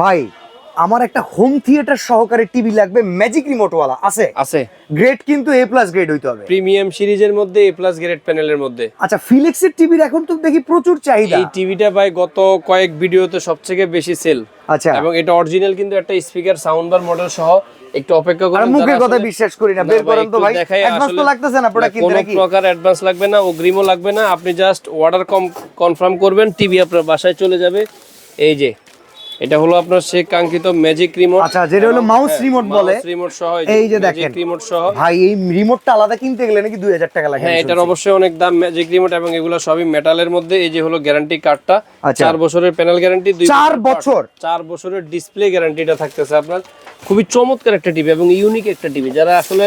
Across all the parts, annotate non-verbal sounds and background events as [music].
ভাই আমার একটা হোম থিয়েটার সহকারে টিভি লাগবে ম্যাজিক রিমোটওয়ালা আছে? আছে। গ্রেড কিন্তু এ প্লাস গ্রেড হইতে হবে। প্রিমিয়াম সিরিজের মধ্যে এ প্লাস গ্রেড প্যানেলের মধ্যে। আচ্ছা ফিলিক্সের টিভির এখন তো দেখি প্রচুর চাহিদা। এই টিভিটা ভাই গত কয়েক ভিডিওতে সবথেকে বেশি সেল আচ্ছা। এবং এটা অরিজিনাল কিন্তু একটা স্পিকার সাউন্ড বার মডেল সহ একটু অপেক্ষা করুন মুখের কথা বিশ্বাস করি না বের করেন তো ভাই। অ্যাডভান্স তো লাগতেছে না প্রোডাক্ট কিনতে কোনো নাকি? প্রকার অ্যাডভান্স লাগবে না অগ্রিমও লাগবে না আপনি জাস্ট অর্ডার কম কনফার্ম করবেন টিভি আপনার বাসায় চলে যাবে। এই যে এটা হলো আপনার সে কাঙ্ক্ষিত ম্যাজিক রিমোট আচ্ছা, যেটা হলো mouse remote বলে। রিমোট সহ এই যে দেখেন। রিমোট সহ। ভাই এই রিমোটটা আলাদা কিনতে গেলে নাকি দুই হাজার টাকা লাগে হ্যাঁ এটার অবশ্যই অনেক দাম। ম্যাজিক রিমোট এবং এগুলো সবই মেটালের মধ্যে। এই যে হলো গ্যারান্টি কার্ডটা আচ্ছা। চার বছরের প্যানেল গ্যারান্টি দুই চার বছর বছর? part, চার বছরের ডিসপ্লে গ্যারান্টিটা থাকতেছে আপনার। খুবই চমৎকার একটা টিভি এবং ইউনিক একটা টিভি যারা আসলে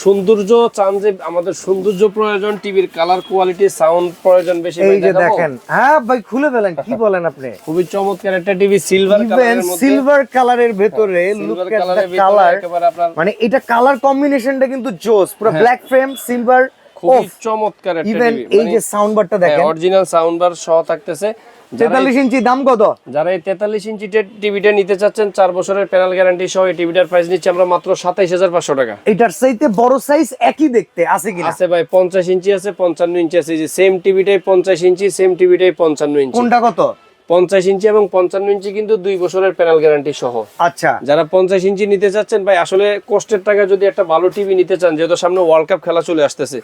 সৌন্দর্য চান যে আমাদের সৌন্দর্য প্রয়োজন টিভির কালার কোয়ালিটি সাউন্ড প্রয়োজন বেশি এই যে দেখেন হ্যাঁ ভাই খুলে ফেলেন কি বলেন আপনি? [laughs] খুবই চমৎকার একটা টিভি সিলভার কালারের মধ্যে। সিলভার কালারের ভিতরে লুক কালার একেবারে আপনার মানে এটা কালার কম্বিনেশনটা কিন্তু জোস পুরো ব্ল্যাক ফ্রেম সিলভার খুবই চমৎকার একটা ইভেন এই যে সাউন্ড বারটা দেখেন। অরিজিনাল সাউন্ড বার সহ থাকতেছে। যারা তেতাল্লিশ ইঞ্চি দাম কত? যারা এই তেতাল্লিশ ইঞ্চি টিভিটা নিতে চাচ্ছেন চার বছরের প্যানেল গ্যারান্টি সহ এই টিভিটার প্রাইস নিচ্ছে আমরা মাত্র সাতাইশ হাজার পাঁচশো টাকা। এটার চাইতে বড় সাইজ একই দেখতে আছে কিনা? আছে ভাই পঞ্চাশ ইঞ্চি আছে পঞ্চান্ন ইঞ্চি আছে। এই যে সেম টিভিটাই পঞ্চাশ ইঞ্চি সেম টিভিটাই পঞ্চান্ন ইঞ্চি। কোনটা কত? পঞ্চাশ ইঞ্চি এবং পঞ্চান্ন ইঞ্চি কিন্তু দুই বছরের প্যানেল গ্যারান্টি সহ। আচ্ছা। যারা পঞ্চাশ ইঞ্চি নিতে চাচ্ছেন ভাই আসলে কষ্টের টাকা যদি একটা ভালো টিভি নিতে চান যেহেতু সামনে ওয়ার্ল্ড কাপ খেলা চলে আসতেছে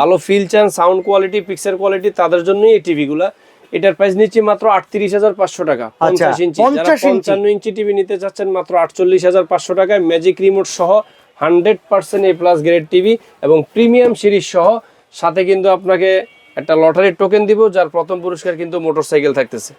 ভালো ফিল চান সাউন্ড কোয়ালিটি পিকচার কোয়ালিটি তাদের জন্যই এই টিভি গুলা। এটার প্রাইস নিচ্ছে মাত্র আটত্রিশ হাজার পাঁচশো টাকা পঞ্চাশ ইঞ্চি। যারা পঞ্চান্ন ইঞ্চি টিভি নিতে চাচ্ছেন মাত্র আটচল্লিশ হাজার পাঁচশো টাকায় ম্যাজিক রিমোট সহ hundred percent A plus grade TV এবং প্রিমিয়াম সিরিজ সহ। সাথে কিন্তু আপনাকে একটা লটারির টোকেন দিব যার প্রথম পুরস্কার কিন্তু মোটরসাইকেল থাকতেছে।